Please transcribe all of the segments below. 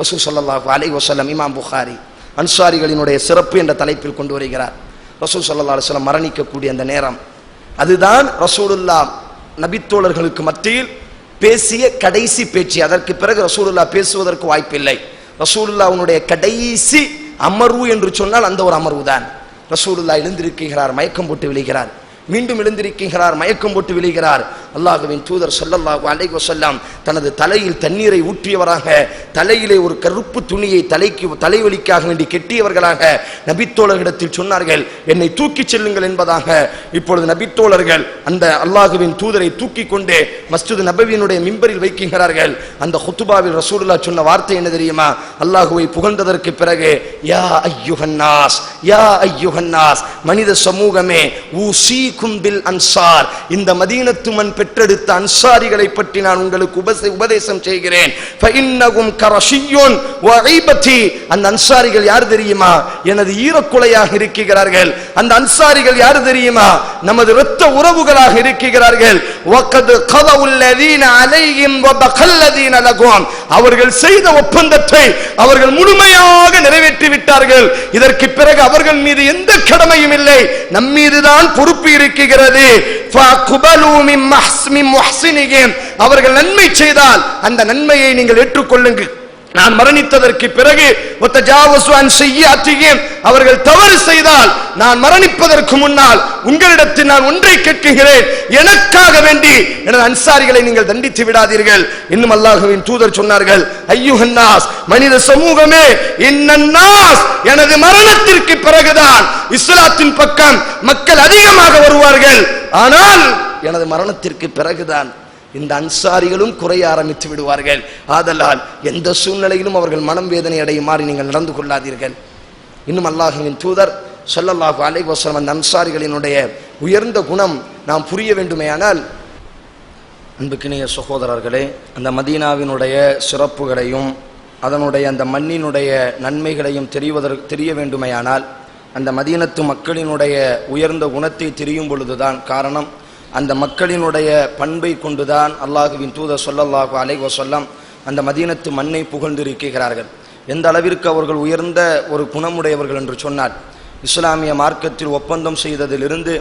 ரசூ ஸல்லல்லாஹு அலை வசல்லம் இமாம் புகாரி அன்சாரிகளினுடைய சிறப்பு என்ற தலைப்பில் கொண்டு வருகிறார். ரசூல் ஸல்லல்லாஹு அலுவலம் மரணிக்கக்கூடிய அந்த நேரம். அதுதான் ரசூலுல்லா நபித்தோழர்களுக்கு மத்தியில் பேசிய கடைசி பேச்சு. அதற்கு பிறகு ரசூலுல்லா பேசுவதற்கு வாய்ப்பில்லை. ரசூலுல்லாவுடைய கடைசி அமர்வு என்று சொன்னால் அந்த ஒரு அமர்வு தான். ரசூலுல்லா எழுந்திருக்கிறார் மயக்கம் போட்டு விழுகிறார். மீண்டும் எழுந்திருக்கிறார் மயக்கம் போட்டு விழுகிறார். அல்லாஹுவின் தூதர் ஸல்லல்லாஹு அலைகோ வஸல்லம் தனது தலையில் தண்ணீரை ஊற்றியவராக தலையிலே ஒரு கருப்பு துணியை தலைக்கு தலைவலிக்காக வேண்டி கெட்டியவர்களாக நபித்தோழர்களிடத்தில் சொன்னார்கள் என்னை தூக்கிச் செல்லுங்கள் என்பதாக. இப்பொழுது நபித்தோழர்கள் அந்த அல்லாஹுவின் தூதரை தூக்கி கொண்டு மஸ்ஜித் நபவியினுடைய மிம்பரில் வைக்கின்றார்கள். அந்த ஹுத்துபாவில் ரசூலுல்லாஹ் சொன்ன வார்த்தை என்ன தெரியுமா? அல்லாஹுவை புகழ்ந்ததற்கு பிறகு யா ஐயுஹன்னாஸ் யா ஐயுஹன்னாஸ் மனித சமூகமே ஊசீக்கும் பில் அன்சார் இந்த மதீனத்து மண் பெற்றெடுத்த அன்சாரிகளை பற்றி நான் உங்களுக்கு உபதேசம் செய்கிறேன். அந்த அன்சாரிகள் யார் தெரியுமா? எனது ஈரக்குலையாக இருக்கிறார்கள். அந்த அன்சாரிகள் யார் தெரியுமா? நமது இரத்த உறவுகளாக இருக்கிறார்கள். அவர்கள் செய்த ஒப்பந்தத்தை அவர்கள் முழுமையாக நிறைவேற்றி விட்டார்கள். இதற்கு பிறகு அவர்கள் மீது எந்த கடமையும் இல்லை. நம்மீதுதான் பொறுப்பு இருக்கிறது. அவர்கள் நன்மை செய்தால் அந்த நன்மையை நீங்கள் ஏற்றுக்கொள்ளுங்கள். நான் மரணித்ததற்கு பிறகு அவர்கள் தவறு செய்தால் நான் மரணிப்பதற்கு முன்னால் உங்களிடத்தில் நான் ஒன்றை கேட்குகிறேன். எனக்காக வேண்டி எனது அன்சாரிகளை நீங்கள் தண்டித்து விடாதீர்கள். இன்னும் அல்லாஹுவின் தூதர் சொன்னார்கள் ஐயுகன்னாஸ் மனித சமூகமே இன்னன்னாஸ் எனது மரணத்திற்கு பிறகுதான் இஸ்லாத்தின் பக்கம் மக்கள் அதிகமாக வருவார்கள். ஆனால் எனது மரணத்திற்கு பிறகுதான் இந்த அன்சாரிகளும் குறைய ஆரம்பித்து விடுவார்கள். ஆதலால் எந்த சூழ்நிலையிலும் அவர்கள் மனம் வேதனை அடையுமாறு நீங்கள் நடந்து கொள்ளாதீர்கள். இன்னும் அல்லாஹுவின் தூதர் சொல்லல்லாஹு அலைஹி அந்த அன்சாரிகளினுடைய உயர்ந்த குணம் நாம் புரிய வேண்டுமேயானால் அன்புக்கினிய சகோதரர்களே அந்த மதீனாவினுடைய சிறப்புகளையும் அதனுடைய அந்த மண்ணினுடைய நன்மைகளையும் தெரிவதற்கு தெரிய வேண்டுமேயானால் அந்த மதீனத்து மக்களினுடைய உயர்ந்த குணத்தை தெரியும் பொழுதுதான் காரணம் அந்த மக்களினுடைய பண்பை கொண்டுதான் அல்லாஹுவின் தூத சொல்லல்லாஹு அலை சொல்லம் அந்த மதீனத்து மண்ணை புகழ்ந்திருக்கிறார்கள். எந்த அளவிற்கு அவர்கள் உயர்ந்த ஒரு குணமுடையவர்கள் என்று சொன்னார் இஸ்லாமிய மார்க்கத்தில் ஒப்பந்தம் செய்ததிலிருந்து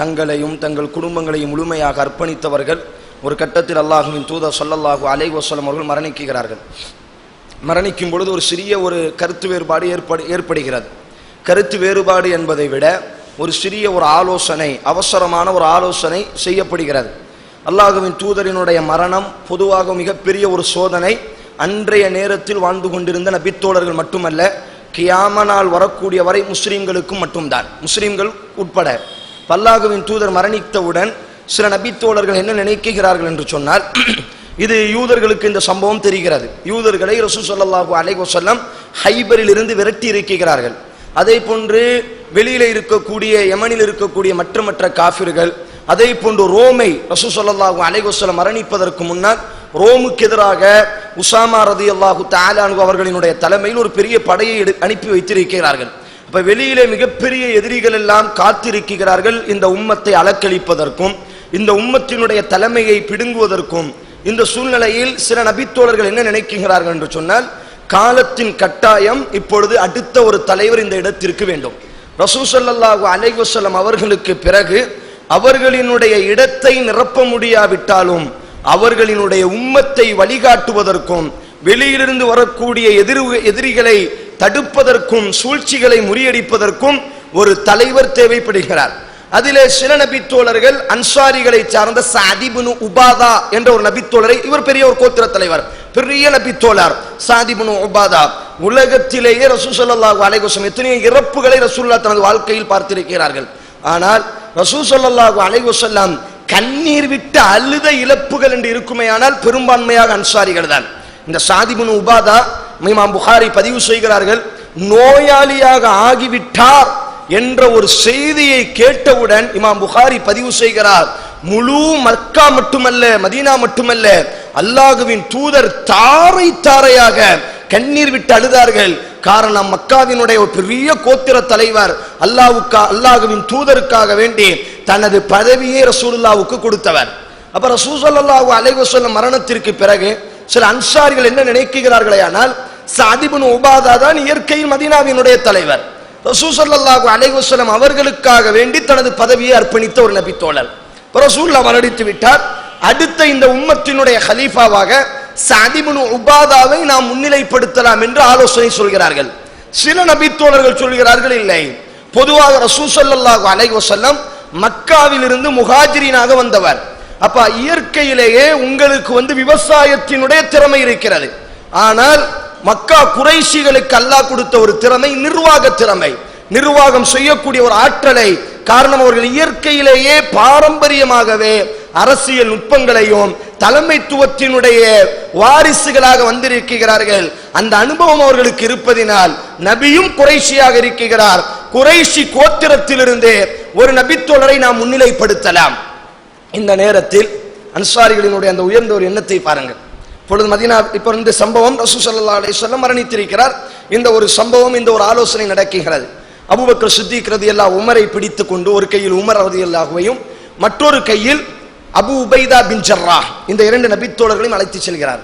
தங்களையும் தங்கள் குடும்பங்களையும் முழுமையாக அர்ப்பணித்தவர்கள் ஒரு கட்டத்தில் அல்லாஹுவின் தூத சொல்லல்லாஹு அலை வஸல்லம் அவர்கள் மரணிக்கிறார்கள். மரணிக்கும் பொழுது ஒரு சிறிய ஒரு கருத்து வேறுபாடு ஏற்படு ஏற்படுகிறது. கருத்து வேறுபாடு என்பதை விட ஒரு சிறிய ஒரு ஆலோசனை அவசரமான ஒரு ஆலோசனை செய்யப்படுகிறது. அல்லாஹுவின் தூதரினுடைய மரணம் பொதுவாக மிகப்பெரிய ஒரு சோதனை. அன்றைய நேரத்தில் வாழ்ந்து கொண்டிருந்த நபித்தோழர்கள் மட்டுமல்ல கியாம நாள் வரக்கூடிய வரை முஸ்லீம்களுக்கும் மட்டும்தான். முஸ்லீம்கள் உட்பட பல்லாகுவின் தூதர் மரணித்தவுடன் சில நபித்தோழர்கள் என்ன நினைக்கிறார்கள் என்று சொன்னால் இது யூதர்களுக்கு இந்த சம்பவம் தெரிகிறது. யூதர்களை ரசூ சொல்லாஹூ அலைஹி ஹைபரில் இருந்து விரட்டி இருக்கிறார்கள் அதே போன்று வெளியில இருக்கக்கூடிய யமனில் இருக்கக்கூடிய மற்ற மற்ற காஃபிர்கள் அதே போன்று ரோமை ரசூல் ஸல்லல்லாஹு அலைஹி மரணிப்பதற்கு முன்னால் ரோமுக்கு எதிராக உசாமா ரதியல்லாஹு தாலானு அவர்களினுடைய தலைமையில் ஒரு பெரிய படையை எடு- அனுப்பி வைத்திருக்கிறார்கள். அப்ப வெளியிலே மிகப்பெரிய எதிரிகள் எல்லாம் காத்திருக்கிறார்கள் இந்த உம்மத்தை அலக்களிப்பதற்கும் இந்த உம்மத்தினுடைய தலைமையை பிடுங்குவதற்கும். இந்த சூழ்நிலையில் சில நபித்தோழர்கள் என்ன நினைக்கிறார்கள் என்று சொன்னால் காலத்தின் கட்டாயம் இப்பொழுது அடுத்த ஒரு தலைவர் இந்த இடத்திற்கு வேண்டும். ரசூசல்லாஹு அலைஹி அவர்களுக்கு பிறகு அவர்களினுடைய இடத்தை நிரப்ப முடியாவிட்டாலும் அவர்களினுடைய உம்மத்தை வழிகாட்டுவதற்கும் வெளியிலிருந்து வரக்கூடிய எதிர் எதிரிகளை தடுப்பதற்கும் சூழ்ச்சிகளை முறியடிப்பதற்கும் ஒரு தலைவர் தேவைப்படுகிறார். அதிலே சில நபித்தோழர்கள் அன்சாரிகளை சார்ந்த சாதிபுனு உபாதா என்ற ஒரு நபித்தோழரை இவர் பெரிய ஒரு கோத்திர தலைவர். பெரிய நபித்தோழர் சாதிபுனு உபாதா. உலகத்திலேயே ரசூசல்லாஹு ஸல்லல்லாஹு எத்தனையோ இறப்புகளை ரசூல்லா தனது வாழ்க்கையில் பார்த்திருக்கிறார்கள். ஆனால் ரசூல் ஸல்லல்லாஹு கண்ணீர் விட்டு அழுத இழப்புகள் என்று இருக்குமே ஆனால் பெரும்பான்மையாக அன்சாரிகள் தான். இந்த சாதிபுனு உபாதா இமாம் புகாரி பதிவு செய்கிறார்கள் நோயாளியாக ஆகிவிட்டார் என்ற ஒரு செய்தியை கேட்டவுடன் இமாம் புகாரி பதிவு செய்கிறார் முழு மக்கா மட்டுமல்ல மதீனா மட்டுமல்ல அல்லாஹுவின் தூதர் தாரை தாரையாக கண்ணீர் விட்டு அழுதார்கள். காரணம் மக்காவினுடைய ஒரு பெரிய கோத்திர தலைவர் அல்லாவுக்கா அல்லாஹுவின் தூதருக்காக வேண்டி தனது பதவியை ரசூலுல்லாவுக்கு கொடுத்தவர். அப்ப ரசூசல்லாஹு அலைவசல்ல மரணத்திற்கு பிறகு சில அன்சாரிகள் என்ன நினைக்கிறார்களே ஆனால் சாதிபுன் உபாதா தான் இயற்கையில் மதீனாவினுடைய தலைவர். ரசூசல்லாஹு அலைஹி அவர்களுக்காக வேண்டி தனது பதவியை அர்ப்பணித்த ஒரு நபித்தோழர். ரசூல்லா மரணித்து விட்டார். அடுத்த இந்த உம்மத்தினுடைய ஹலீஃபாவாக சாதிபுன் உபாதாவை நாம் முன்னிலைப்படுத்தலாம் என்று ஆலோசனை சொல்கிறார்கள். சில நபித்தோழர்கள் சொல்கிறார்கள் இல்லை. பொதுவாக ரசூசல்லாஹு அலைவசல்லம் வஸல்லம் மக்காவிலிருந்து முகாஜிரீனாக வந்தவர். அப்ப இயற்கையிலேயே உங்களுக்கு வந்து விவசாயத்தினுடைய திறமை இருக்கிறது. ஆனால் மக்கா குறைஷிகளுக்கு அல்லாஹ் கொடுத்த ஒரு திறமை நிர்வாக திறமை. நிர்வாகம் செய்யக்கூடிய ஒரு ஆற்றலை காரணம் அவர்கள் இயற்கையிலேயே பாரம்பரியமாகவே அரசியல் நுட்பங்களையும் தலைமைத்துவத்தினுடைய வாரிசுகளாக வந்திருக்கிறார்கள். அந்த அனுபவம் அவர்களுக்கு இருப்பதினால் நபியும் குறைஷியாக இருக்கிறார். குறைஷி கோத்திரத்திலிருந்தே ஒரு நபித்தோழரை நாம் முன்னிலைப்படுத்தலாம். இந்த நேரத்தில் அன்சாரிகளினுடைய அந்த உயர்ந்த ஒரு எண்ணத்தை பாருங்கள். இப்பொழுது மதினா இப்போ இந்த சம்பவம் ரசூ சல்லா அலிஸ்வல்லம் மரணித்திருக்கிறார். இந்த ஒரு சம்பவம் இந்த ஒரு ஆலோசனை நடக்குகிறது அபுபக்கர் சுத்திக்கிறது ரதியல்லா உமரை பிடித்து கொண்டு ஒரு கையில் உமர் ரதியல்லாஹுவையும் மற்றொரு கையில் அபு உபைதா பின் ஜர்ரா இந்த இரண்டு நபித்தோழர்களையும் அழைத்து செல்கிறார்.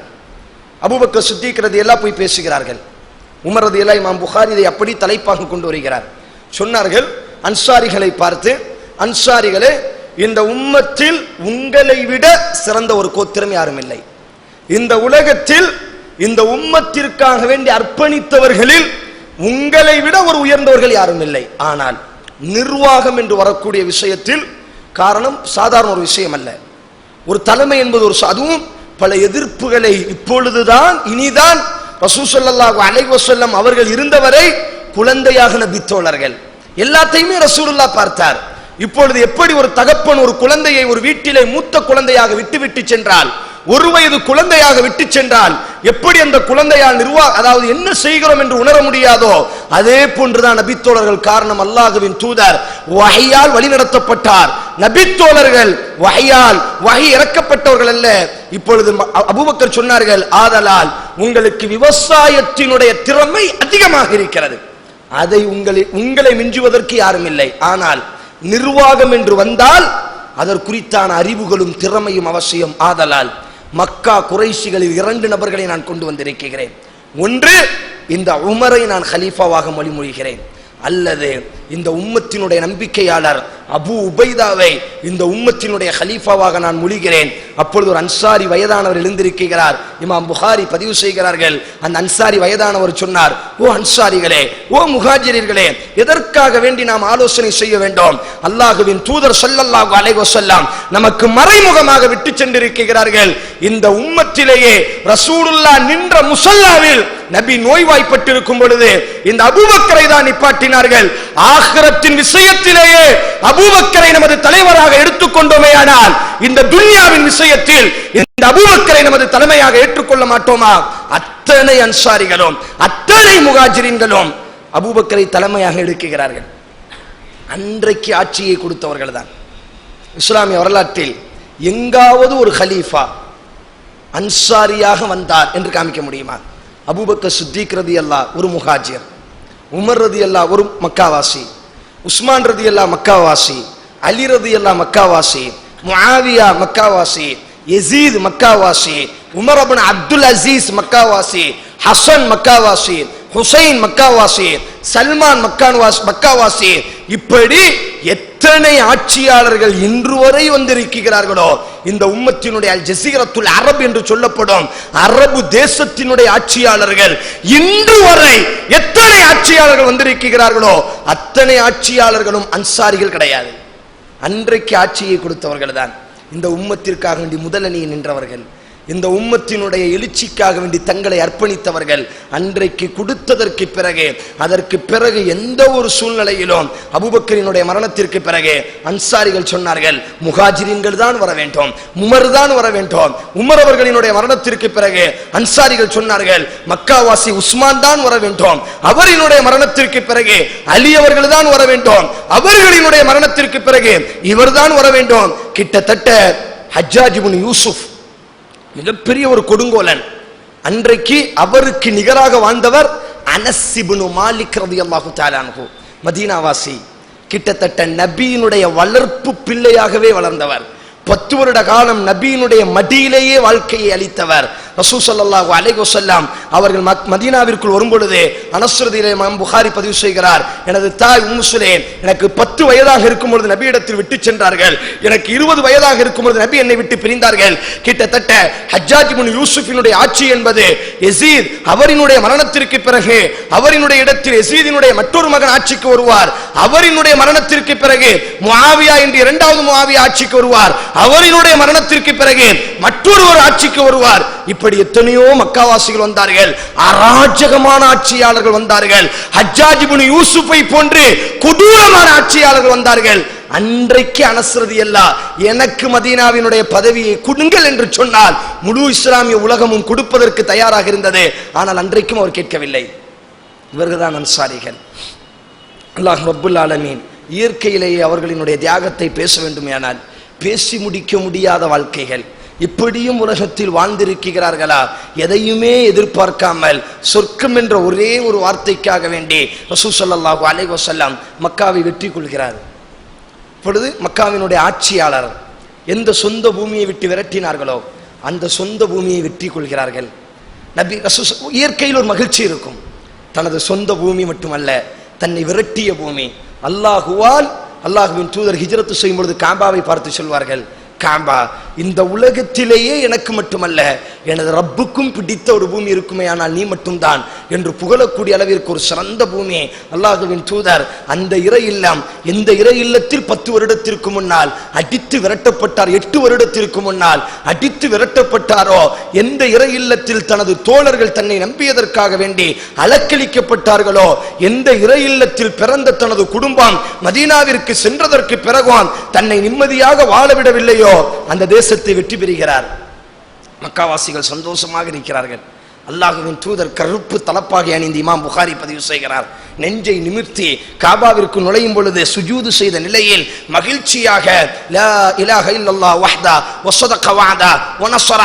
அபுபக்க சுத்திக்கிறது எல்லாம் போய் பேசுகிறார்கள். உமரது எல்லாம் இமாம் புகார் இதை அப்படி தலைப்பாக கொண்டு வருகிறார். சொன்னார்கள் அன்சாரிகளை பார்த்து அன்சாரிகளே இந்த உம்மத்தில் உங்களை விட சிறந்த ஒரு கோத்திரம் யாரும் இல்லை. இந்த உலகத்தில் இந்த உம்மத்திற்காக வேண்டி அர்ப்பணித்தவர்களில் உங்களை விட ஒரு உயர்ந்தவர்கள் யாரும் இல்லை. ஆனால் நிர்வாகம் என்று வரக்கூடிய விஷயத்தில் காரணம் சாதாரண ஒரு விஷயம் அல்ல ஒரு தலைமை என்பது ஒரு அதுவும் பல எதிர்ப்புகளை இப்பொழுதுதான் இனிதான் ரசூசல்லாஹு அலைஹி வஸல்லம் அவர்கள் இருந்தவரை குழந்தையாக நபித்தோழர்கள் எல்லாத்தையுமே ரசூலுல்லா பார்த்தார். இப்பொழுது எப்படி ஒரு தகப்பன் ஒரு குழந்தையை ஒரு வீட்டிலே மூத்த குழந்தையாக விட்டுவிட்டு சென்றால் ஒரு வயது குழந்தையாக விட்டு சென்றால் எப்படி அந்த குழந்தையால் நிர்வாக அதாவது என்ன செய்கிறோம் என்று உணர முடியாதோ அதே போன்றுதான் நபித்தோழர்கள் காரணம் அல்லாஹுவின் தூதர். வகையால் வழிநடத்தப்பட்டார். நபித்தோழர்கள் வகையால் வகை இறக்கப்பட்டவர்கள் அல்ல. இப்பொழுது ம- அ- சொன்னார்கள் ஆதலால் உங்களுக்கு விவசாயத்தினுடைய திறமை அதிகமாக இருக்கிறது. அதை உங்களை உங்களை மிஞ்சுவதற்கு யாரும் இல்லை. ஆனால் நிர்வாகம் என்று வந்தால் அதற்குறித்தான அறிவுகளும் திறமையும் அவசியம். ஆதலால் மக்கா குறைஷிகளில் இரண்டு நபர்களை நான் கொண்டு வந்திருக்கிறேன். ஒன்று இந்த உமரை நான் ஹலீஃபாவாக மொழிமொழிகிறேன். அல்லது இந்த உம்மத்தினுடைய நம்பிக்கையாளர் அபு உபைதாவை இந்த உம்மத்தினுடைய ஹலீஃபாவாக நான் மொழிகிறேன் அப்பொழுது ஒரு அன்சாரி வயதானவர் எழுந்திருக்கிறார். இமாம் புகாரி பதிவு செய்கிறார்கள். அந்த அன்சாரி வயதானவர் சொன்னார் ஓ அன்சாரிகளே ஓ முஹாஜிரியர்களே எதற்காக வேண்டி நாம் ஆலோசனை செய்ய வேண்டும்? அல்லாஹுவின் தூதர் சொல்லல்லாஹு அலைகோ சொல்லாம் நமக்கு மறைமுகமாக விட்டு சென்றிருக்கிறார்கள். இந்த உம்மத்திலேயே ரசூலுல்லா நின்ற முசல்லாவில் நபி நோய்வாய்ப்பட்டிருக்கும் பொழுது இந்த அபுபக்கரை தான் நிப்பாட்டினார்கள். ஆகரத்தின் விஷயத்திலேயே அபு அபூபக்கரை நமது தலைவராக எடுத்துக்கொண்டோமேயானால் இந்த துன்யாவின் விஷயத்தில் இந்த அபூபக்கரை நமது தலைமையாக ஏற்றுக்கொள்ள மாட்டோமா? அத்தனை அன்சாரிகளும் அத்தனை முகாஜிரின்களும் அபூபக்கரை தலைமையாக எடுக்கிறார்கள் அன்றைக்கு ஆட்சியை கொடுத்தவர்கள் தான் இஸ்லாமிய வரலாற்றில் எங்காவது ஒரு ஹலீஃபா அன்சாரியாக வந்தார் என்று காமிக்க முடியுமா? அபூபக்கர் சித்திக் ரதி அல்லா ஒரு முகாஜியர் உமர் ரதி அல்லா ஒரு மக்காவாசி. உஸ்மான் ரதி அல்லா மக்காவாசி அலி ரதி அல்லா மக்காவாசி முஆவியா மக்காவாசி யசீத் மக்காவாசி உமர் அபன் அப்துல் அசீஸ் மக்காவாசி ஹசன் மக்காவாசி ஹுசைன் மக்காவாசி சல்மான் மக்கான் வாஸ் மக்காவாசி இப்படி எத்தனை ஆட்சியாளர்கள் இன்று வரை வந்திருக்கிறார்களோ இந்த உம்மத்தினுடைய ஜசீரத்துல் அரபு என்று சொல்லப்படும் அரபு தேசத்தினுடைய ஆட்சியாளர்கள் இன்று வரை எத்தனை ஆட்சியாளர்கள் வந்திருக்கிறார்களோ அத்தனை ஆட்சியாளர்களும் அன்சாரிகள் கிடையாது. அன்றைக்கு ஆட்சியை கொடுத்தவர்கள் தான் இந்த உம்மத்திற்காக வேண்டி முதலணியில் நின்றவர்கள். இந்த உம்மத்தினுடைய எழுச்சிக்காக வேண்டி தங்களை அர்ப்பணித்தவர்கள் அன்றைக்கு கொடுத்ததற்கு பிறகு அதற்கு பிறகு எந்த ஒரு சூழ்நிலையிலும் அபூபக்கரினுடைய மரணத்திற்கு பிறகு அன்சாரிகள் சொன்னார்கள் முகாஜிரின்கள் தான் வர வேண்டும் உமர் தான் வர வேண்டும். உமர் அவர்களினுடைய மரணத்திற்கு பிறகு அன்சாரிகள் சொன்னார்கள் மக்காவாசி உஸ்மான் தான் வர வேண்டும் அவரினுடைய மரணத்திற்கு பிறகு அலி அவர்கள் தான் வர வேண்டும் அவர்களினுடைய மரணத்திற்கு பிறகு இவர்தான் வர வேண்டும். கிட்டத்தட்ட ஹஜ்ஜாஜிபுன் யூசுப் மிகப்பெரிய ஒரு கொடுங்கோலன். அன்றைக்கு அவருக்கு நிகராக வாழ்ந்தவர் அனசிபுனு மாலிக் ரதியல்லாஹு தாலானு மதீனாவாசி. கிட்டத்தட்ட நபியினுடைய வளர்ப்பு பிள்ளையாகவே வளர்ந்தவர். பத்து வருட காலம் நபியினுடைய மடியிலேயே வாழ்க்கையை அளித்தவர். ரசூ ஸல்லல்லாஹு அவர்கள் மக்- மதீனாவிற்குள் வரும்பொழுது அனஸ்ரதியிலே இமாம் புகாரி பதிவு செய்கிறார் எனது தாய் உம்மு எனக்கு பத்து வயதாக இருக்கும் பொழுது நபியிடத்தில் விட்டு சென்றார்கள். எனக்கு இருபது வயதாக இருக்கும் பொழுது நபி என்னை விட்டு பிரிந்தார்கள். கிட்டத்தட்ட ஹஜ்ஜாஜ் முன் யூசுஃபினுடைய ஆட்சி என்பது எசீத் அவரினுடைய மரணத்திற்கு பிறகு அவரினுடைய இடத்தில் எசீதினுடைய மற்றொரு மகன் ஆட்சிக்கு வருவார். அவரினுடைய மரணத்திற்கு பிறகு முஆவியா என்று இரண்டாவது முஆவியா ஆட்சிக்கு வருவார். அவரினுடைய மரணத்திற்கு பிறகு மற்றொரு ஒரு ஆட்சிக்கு வருவார். இப்படி எத்தனையோ மக்காவாசிகள் வந்தார்கள் அராஜகமான ஆட்சியாளர்கள் வந்தார்கள் ஹஜ்ஜாஜ் யூசுஃபை போன்று கொடூரமான ஆட்சியாளர்கள் வந்தார்கள். அன்றைக்கு அனஸ்ரதி அல்ல எனக்கு மதீனாவினுடைய பதவியை கொடுங்கள் என்று சொன்னால் முழு இஸ்லாமிய உலகமும் கொடுப்பதற்கு தயாராக இருந்தது. ஆனால் அன்றைக்கும் அவர் கேட்கவில்லை. இவர்கள் தான் அன்சாரிகள். அல்லாஹ் ரப்புல் ஆலமீன் இயற்கையிலேயே அவர்களினுடைய தியாகத்தை பேச வேண்டுமேயானால் பேசி முடிக்க முடியாத வாழ்க்கைகள். இப்படியும் உலகத்தில் வாழ்ந்திருக்கிறார்களா? எதையுமே எதிர்பார்க்காமல் சொர்க்கம் என்ற ஒரே ஒரு வார்த்தைக்காக வேண்டி ரசூ சொல்லாஹு அலை வசல்லாம் மக்காவை வெற்றி கொள்கிறார். இப்பொழுது மக்காவினுடைய ஆட்சியாளர் எந்த சொந்த பூமியை விட்டு விரட்டினார்களோ அந்த சொந்த பூமியை வெற்றி கொள்கிறார்கள். நபி ரசூ- இயற்கையில் ஒரு மகிழ்ச்சி இருக்கும். தனது சொந்த பூமி மட்டுமல்ல தன்னை விரட்டிய பூமி. அல்லாஹுவால் அல்லாஹுவின் தூதர் ஹிஜரத்து செய்யும் பொழுது காபாவை பார்த்து சொல்வார்கள் காபா இந்த உலகத்திலேயே எனக்கு மட்டுமல்ல எனது ரப்புக்கும் பிடித்த ஒரு பூமி இருக்குமே ஆனால் நீ மட்டும்தான் என்று புகழக்கூடிய அளவிற்கு ஒரு சிறந்த பூமி அல்லாஹுவின் தூதர் அந்த இறை இல்லம் எந்த இறை இல்லத்தில் பத்து வருடத்திற்கு முன்னால் அடித்து விரட்டப்பட்டார் எட்டு வருடத்திற்கு முன்னால் அடித்து விரட்டப்பட்டாரோ எந்த இறை இல்லத்தில் தனது தோழர்கள் தன்னை நம்பியதற்காக வேண்டி அலக்களிக்கப்பட்டார்களோ எந்த இறை இல்லத்தில் பிறந்த தனது குடும்பம் மதீனாவிற்கு சென்றதற்கு பிறகும் தன்னை நிம்மதியாக வாழவிடவில்லையோ அந்த தேசத்தை வெற்றி பெறுகிறார். மக்காவாசிகள் சந்தோஷமாக இருக்கிறார்கள். அல்லாஹுவின் தூதர் கருப்பு தலப்பாகி அணிந்து இமாம் புகாரி பதிவு செய்கிறார். நெஞ்சை நிமிர்த்தி காபாவிற்கு நுழையும் பொழுது சுஜூது செய்த நிலையில் மகிழ்ச்சியாக லா இலாஹ இல்லல்லாஹ் வஹ்தா வஸதக வஅதா வனஸர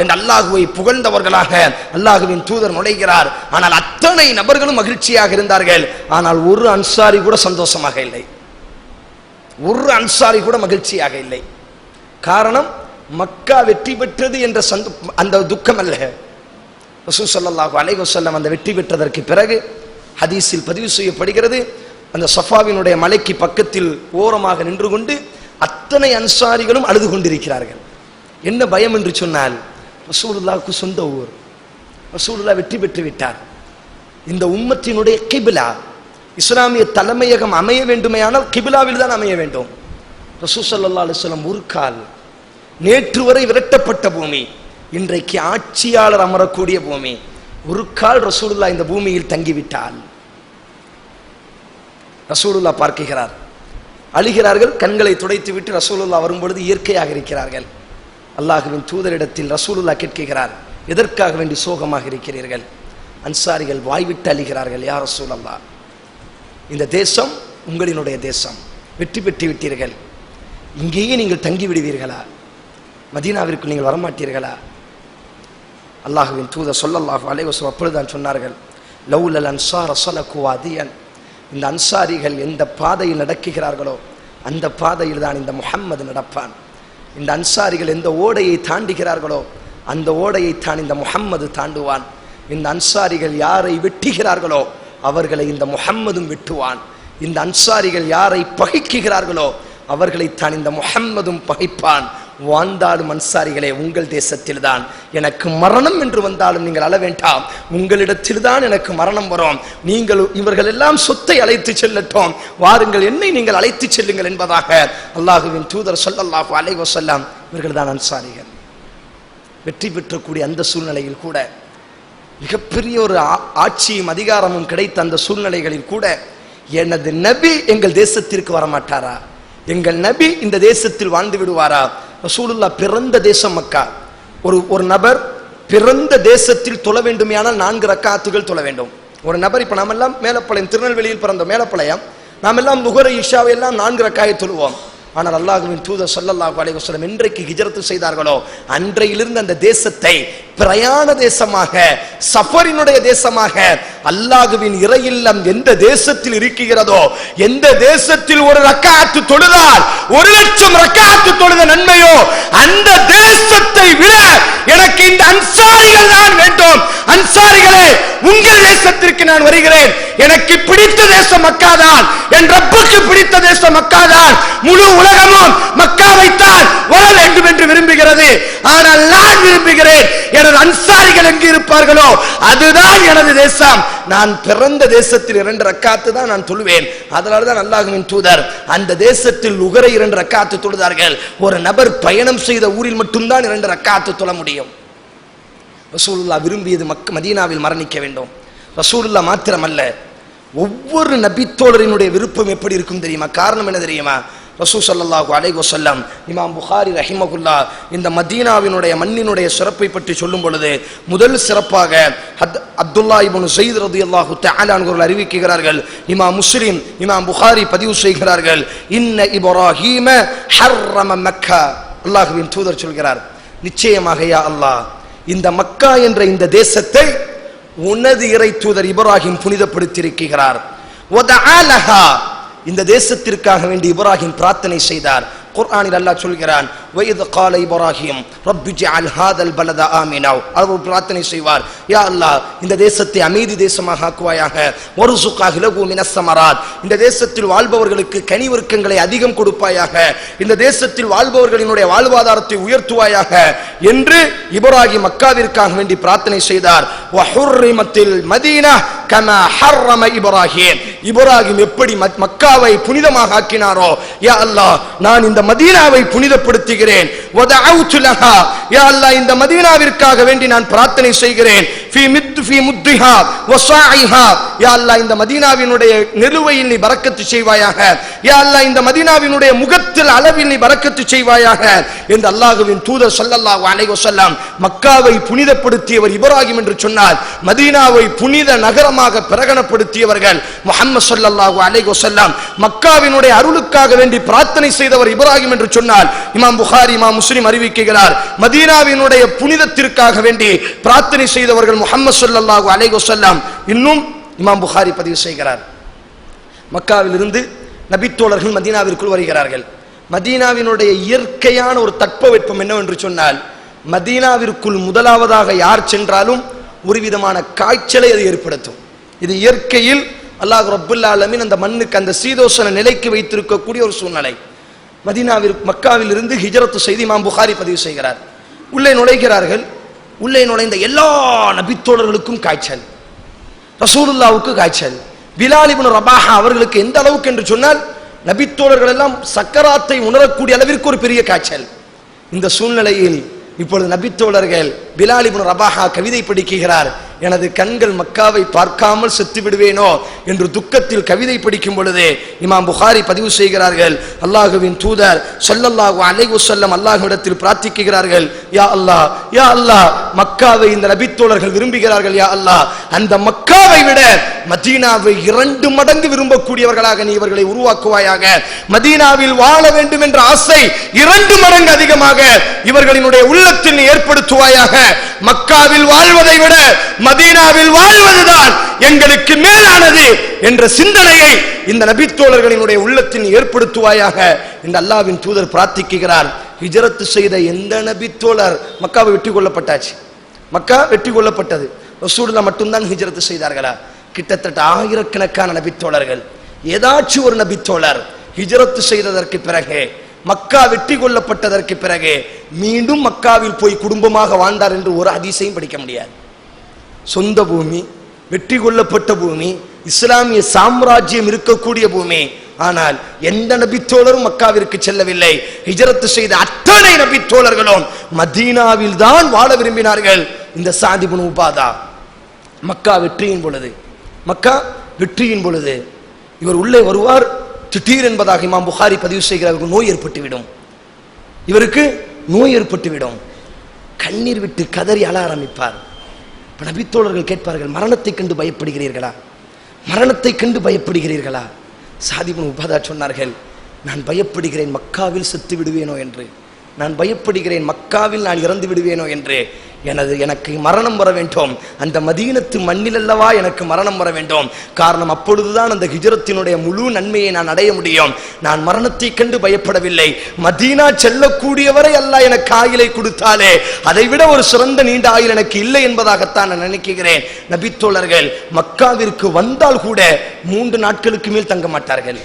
என்ற அல்லாஹுவை புகழ்ந்தவர்களாக அல்லாஹுவின் தூதர் நுழைகிறார். ஆனால் அத்தனை நபர்களும் மகிழ்ச்சியாக இருந்தார்கள். ஆனால் ஒரு அன்சாரி கூட சந்தோஷமாக இல்லை. ஒரு அன்சாரி கூட மகிழ்ச்சியாக இல்லை. காரணம் மக்கா வெற்றி பெற்றது என்ற சந்த அந்த துக்கம் அல்ல. ரசூல் சொல்லாஹு அலைஹி அந்த வெற்றி பெற்றதற்கு பிறகு ஹதீஸில் பதிவு செய்யப்படுகிறது. அந்த சஃபாவினுடைய மலைக்கு பக்கத்தில் ஓரமாக நின்று கொண்டு அத்தனை அன்சாரிகளும் அழுது கொண்டிருக்கிறார்கள். என்ன பயம் என்று சொன்னால் ரசூலுல்லாஹ்வுக்கு சொந்த ஊர். ரசூலுல்லாஹ் வெற்றி பெற்று விட்டார். இந்த உம்மத்தினுடைய கிபிலா இஸ்லாமிய தலைமையகம் அமைய வேண்டுமையானால் கிபிலாவில் தான் அமைய வேண்டும். ரசூசல்லா ஸல்லல்லாஹு அலைஹி ஒரு கால் நேற்று வரை விரட்டப்பட்ட பூமி இன்றைக்கு ஆட்சியாளர் அமரக்கூடிய பூமி ஒரு கால் ரசூலுல்லா இந்த பூமியில் தங்கிவிட்டால். ரசூலுல்லா பார்க்குகிறார். அழுகிறார்கள் கண்களை துடைத்து விட்டு ரசூலுல்லா வரும்பொழுது இயற்கையாக இருக்கிறார்கள். அல்லாஹுவின் தூதரிடத்தில் ரசூலுல்லா கேட்கிறார் எதற்காக வேண்டி சோகமாக இருக்கிறீர்கள்? அன்சாரிகள் வாய்விட்டு அழுகிறார்கள் யார் ரசூலல்லா இந்த தேசம் உங்களினுடைய தேசம் வெற்றி பெற்று விட்டீர்கள் இங்கேயே நீங்கள் தங்கி விடுவீர்களா மதீனாவிற்கு நீங்கள் வரமாட்டீர்களா? அல்லாஹுவின் தூத சொல்லல்லாஹு அலைவசம் அப்பொழுதுதான் சொன்னார்கள் லவுலல் அன்சார் அசலக்கு அதியன் இந்த அன்சாரிகள் எந்த பாதையில் நடக்குகிறார்களோ அந்த பாதையில் தான் இந்த முஹம்மது நடப்பான். இந்த அன்சாரிகள் எந்த ஓடையை தாண்டுகிறார்களோ அந்த ஓடையை தான் இந்த முஹம்மது தாண்டுவான். இந்த அன்சாரிகள் யாரை வெட்டுகிறார்களோ அவர்களை இந்த முஹம்மதும் வெட்டுவான். இந்த அன்சாரிகள் யாரை பகைக்குகிறார்களோ அவர்களைத்தான் இந்த முஹம்மதும் பகைப்பான். வாழ்ந்தாலும் அன்சாரிகளே உங்கள் தேசத்தில் தான் எனக்கு மரணம் என்று வந்தாலும் நீங்கள் அழ வேண்டாம். உங்களிடத்தில் தான் எனக்கு மரணம் வரும். நீங்கள் இவர்கள் எல்லாம் சொத்தை அழைத்து செல்லட்டும். வாருங்கள் என்னை நீங்கள் அழைத்து செல்லுங்கள் என்பதாக அல்லாஹுவின் தூதர் சொல்லல்லாஹு அலைவோ சொல்லாம் இவர்கள் தான் அன்சாரிகள். வெற்றி பெற்றக்கூடிய அந்த சூழ்நிலையில் கூட மிகப்பெரிய ஒரு ஆட்சியும் அதிகாரமும் கிடைத்த அந்த சூழ்நிலைகளில் கூட எனது நபி எங்கள் தேசத்திற்கு வரமாட்டாரா? எங்கள் நபி இந்த தேசத்தில் வாழ்ந்து விடுவாரா? ரசூலுல்லா பிறந்த தேசம் மக்கா. ஒரு ஒரு நபர் பிறந்த தேசத்தில் தொழ வேண்டுமையானால் நான்கு ரக்காத்துகள் தொழ வேண்டும். ஒரு நபர் இப்போ நாமெல்லாம் மேலப்பாளையம் திருநெல்வேலியில் பிறந்த மேலப்பாளையம் நாம் எல்லாம் நுகர இஷாவை எல்லாம் நான்கு ரக்காயை தொழுவோம். ஆனால் அல்லாஹுவின் தூதர் சொல்லல்லாஹு அலைவசலம் இன்றைக்கு ஹிஜரத்து செய்தார்களோ அன்றையிலிருந்து அந்த தேசத்தை பிரயாண தேசமாக சஃபரினுடைய தேசமாக அல்லாஹுவின் இறையில்லம் எந்த தேசத்தில் இருக்கிறதோ எந்த தேசத்தில் ஒரு ரக்காத்து தொழுதால் ஒரு லட்சம் ரக்காத்து தொழுத நன்மையோ அந்த தேசத்தை விட எனக்கு இந்த அன்சாரிகள் தான் வேண்டும். அன்சாரிகளே உங்கள் தேசத்திற்கு நான் வருகிறேன். எனக்கு பிடித்த தேசம் மக்காதான். என் ரப்புக்கு பிடித்த தேசம் மக்காதான். முழு உலகமும் மக்காவைத்தான் வர வேண்டும் என்று விரும்புகிறது. ஆனால் நான் விரும்புகிறேன். எனது அன்சாரிகள் எங்கு இருப்பார்களோ அதுதான் எனது தேசம். நான் பிறந்த தேசத்தில் இரண்டு ரக்காத்து தான் நான் தொழுவேன். அதனால தான் அல்லாஹுவின் தூதர் அந்த தேசத்தில் உகரை இரண்டு ரக்காத்து தொழுதார்கள். ஒரு நபர் பயணம் செய்த ஊரில் மட்டும்தான் இரண்டு ரக்காத்து தொழ முடியும். ரசூலுல்லா விரும்பியது மக் மதீனாவில் மரணிக்க வேண்டும். ரசூலுல்லா மாத்திரமல்ல. ஒவ்வொரு நபித்தோழரினுடைய விருப்பம் எப்படி இருக்கும் தெரியுமா? காரணம் என்ன தெரியுமா? ரசூ சல்லாஹூ அலைஹி வஸல்லம் இமாம் புகாரி ரஹிமகுல்லா இந்த மதீனாவினுடைய மண்ணினுடைய சிறப்பை பற்றி சொல்லும் பொழுது முதல் சிறப்பாக ஹத் அப்துல்லா இப்னு ஸைத் ரலியல்லாஹு அல்லாஹு தாலான்கள் அறிவிக்கிறார்கள் இமாம் முஸ்லிம் இமாம் புகாரி பதிவு செய்கிறார்கள் இன்ன இப்ராஹீம ஹர்ரம மக்கா. அல்லாஹுவின் தூதர் சொல்கிறார் நிச்சயமாக யா அல்லாஹ் இந்த மக்கா என்ற இந்த தேசத்தை உனது இறை தூதர் இப்ராஹிம் புனிதப்படுத்தியிருக்கிறார். இந்த தேசத்திற்காக வேண்டி இப்ராஹிம் பிரார்த்தனை செய்தார். குர்ஆனில் அல்லாஹ் சொல்கிறான் வயது கால இப்ராஹிம் ரப்பி ஜஅல் ஹாதல் பலத ஆமினா அவர் பிரார்த்தனை செய்வார் யா அல்லாஹ் இந்த தேசத்தை அமைதி தேசமாக ஆக்குவாயாக ஒரு சுக்காக இலகு மினஸ் இந்த தேசத்தில் வாழ்பவர்களுக்கு கனி விருக்கங்களை அதிகம் கொடுப்பாயாக இந்த தேசத்தில் வாழ்பவர்களினுடைய வாழ்வாதாரத்தை உயர்த்துவாயாக என்று இப்ராஹிம் மக்காவிற்காக வேண்டி பிரார்த்தனை செய்தார். வஹுர்ரிமத்தில் மதீனா கம ஹர்ரம இப்ராஹிம். இப்ராஹிம் எப்படி மக்காவை புனிதமாக ஆக்கினாரோ யா அல்லாஹ் நான் இந்த மதீனாவை புனிதப்படுத்துகிறேன். இந்த மதீனாவிற்காக வேண்டி நான் பிரார்த்தனை செய்கிறேன். இந்த மதீனாவினுடைய நிலுவையில் நீ பறக்கத்து செய்வாயாக. யா அல்லாஹ் இந்த மதீனாவினுடைய முகத்தில் அளவில் நீ பறக்கத்து செய்வாயாக. என்று அல்லாஹுவின் தூதர் ஸல்லல்லாஹு அலைஹி வஸல்லம் மக்காவை புனிதப்படுத்தியவர் இப்ராஹிம் என்று சொன்னார். மதீனாவை புனித நகரமாக பிரகடனப்படுத்தியவர்கள் முகமது ஸல்லல்லாஹு அலைஹி வஸல்லம் மக்காவினுடைய அருளுக்காக வேண்டி பிரார்த்தனை செய்தவர் இப்ராஹிம் என்று சொன்னால் இமாம் புகாரி இமாம் முஸ்லிம் அறிவிக்கிறார் மதீனாவினுடைய புனிதத்திற்காக வேண்டி பிரார்த்தனை செய்தவர்கள் முகமது ஸல்லல்லாஹு அலைஹி இன்னும் இமாம் புகாரி பதிவு செய்கிறார். மக்காவிலிருந்து நபித்தோழர்கள் மதீனாவிற்குள் வருகிறார்கள். மதீனாவினுடைய இயற்கையான ஒரு தட்பவெட்பம் என்னவென்று சொன்னால் மதீனாவிற்குள் முதலாவதாக யார் சென்றாலும் ஒரு விதமான காய்ச்சலை அது ஏற்படுத்தும். இது இயற்கையில் அல்லாஹ் ரப்புல் அலமின் அந்த மண்ணுக்கு அந்த சீதோசன நிலைக்கு வைத்திருக்கக்கூடிய ஒரு சூழ்நிலை. மதீனாவிற்கு மக்காவில் இருந்து ஹிஜரத்து செய்தி மாம் புகாரி பதிவு செய்கிறார். உள்ளே நுழைகிறார்கள். உள்ளே நுழைந்த எல்லா நபித்தோழர்களுக்கும் காய்ச்சல். ரசூலுல்லாவுக்கு காய்ச்சல். பிலால் ரபாஹா அவர்களுக்கு எந்த அளவுக்கு என்று சொன்னால் நபித்தோழர்கள் எல்லாம் சக்கராத்தை உணரக்கூடிய அளவிற்கு ஒரு பெரிய காய்ச்சல். இந்த சூழ்நிலையில் இப்பொழுது நபித்தோழர்கள் பிலால் ரபாஹா கவிதை படிக்கிறார் எனது கண்கள் மக்காவை பார்க்காமல் செத்து விடுவேனோ என்று துக்கத்தில் கவிதை படிக்கும் பொழுது இமாம் புகாரி பதிவு செய்கிறார்கள். அல்லாஹுவின் தூதர் சொல்லல்லாஹு அலைஹி சொல்லம் அல்லாஹுவிடத்தில் பிரார்த்திக்கிறார்கள். யா அல்லாஹ் யா அல்லாஹ் மக்காவை இந்த நபித்தோழர்கள் விரும்புகிறார்கள் யா அல்லாஹ். அந்த மக்காவை விட மதீனாவை இரண்டு மடங்கு விரும்பக்கூடியவர்களாக நீ இவர்களை உருவாக்குவாயாக. மதீனாவில் வாழ வேண்டும் என்ற ஆசை இரண்டு மடங்கு அதிகமாக இவர்களினுடைய உள்ளத்தில் நீ ஏற்படுத்துவாயாக. மக்காவில் வாழ்வதை விட மதீனாவில் வாழ்வதுதான் எங்களுக்கு மேலானது என்ற சிந்தனையை இந்த நபித்தோழர்களினுடைய உள்ளத்தின் ஏற்படுத்துவாயாக இந்த அல்லாவின் தூதர் பிரார்த்திக்கிறார். ஹிஜரத்து செய்த எந்த நபித்தோழர் மக்காவை வெற்றி கொள்ளப்பட்டாச்சு மக்கா வெற்றி கொள்ளப்பட்டது ரசூலுல்லாஹ் மட்டும்தான் ஹிஜரத்து செய்தார்களா? கிட்டத்தட்ட ஆயிரக்கணக்கான நபித்தோழர்கள். ஏதாச்சும் ஒரு நபித்தோழர் ஹிஜரத்து செய்ததற்கு பிறகு மக்கா வெற்றி கொள்ளப்பட்டதற்கு பிறகு மீண்டும் மக்காவில் போய் குடும்பமாக வாழ்ந்தார் என்று ஒரு அதிசயம் படிக்க முடியாது. சொந்த பூமி வெற்றி கொள்ளப்பட்ட பூமி இஸ்லாமிய சாம்ராஜ்யம் இருக்கக்கூடிய பூமி. ஆனால் எந்த நபித்தோழரும் மக்காவிற்கு செல்லவில்லை. ஹிஜரத்து செய்த அத்தனை நபித்தோழர்களும் மதீனாவில் தான் வாழ விரும்பினார்கள். இந்த சாதிபுன் உபாதா மக்கா வெற்றியின் பொழுது. மக்கா வெற்றியின் பொழுது. இவர் உள்ளே வருவார் திடீர் என்பதாக இமாம் புகாரி பதிவு செய்கிறார்கள் நோய் ஏற்பட்டுவிடும். இவருக்கு நோய் ஏற்பட்டுவிடும். கண்ணீர் விட்டு கதறி அழ ஆரம்பிப்பார். இப்போ நபித்தோழர்கள் கேட்பார்கள் மரணத்தை கண்டு பயப்படுகிறீர்களா? மரணத்தை கண்டு பயப்படுகிறீர்களா? சாதிபன் உபாதா சொன்னார்கள் நான் பயப்படுகிறேன் மக்காவில் செத்து விடுவேனோ என்று. நான் பயப்படுகிறேன் மக்காவில் நான் இறந்து விடுவேனோ என்று. எனது எனக்கு மரணம் வர வேண்டும். அந்த மதீனத்து மண்ணில் அல்லவா எனக்கு மரணம் வர வேண்டும். காரணம் அப்பொழுதுதான் அந்த ஹிஜரத்தினுடைய முழு நன்மையை நான் அடைய முடியும். நான் மரணத்தை கண்டு பயப்படவில்லை. மதீனா செல்லக்கூடியவரை அல்ல எனக்கு ஆயிலை கொடுத்தாலே அதைவிட ஒரு சிறந்த நீண்ட ஆயுள் எனக்கு இல்லை என்பதாகத்தான் நான் நினைக்கிறேன். நபித்தோழர்கள் மக்காவிற்கு வந்தால் கூட மூன்று நாட்களுக்கு மேல் தங்க மாட்டார்கள்.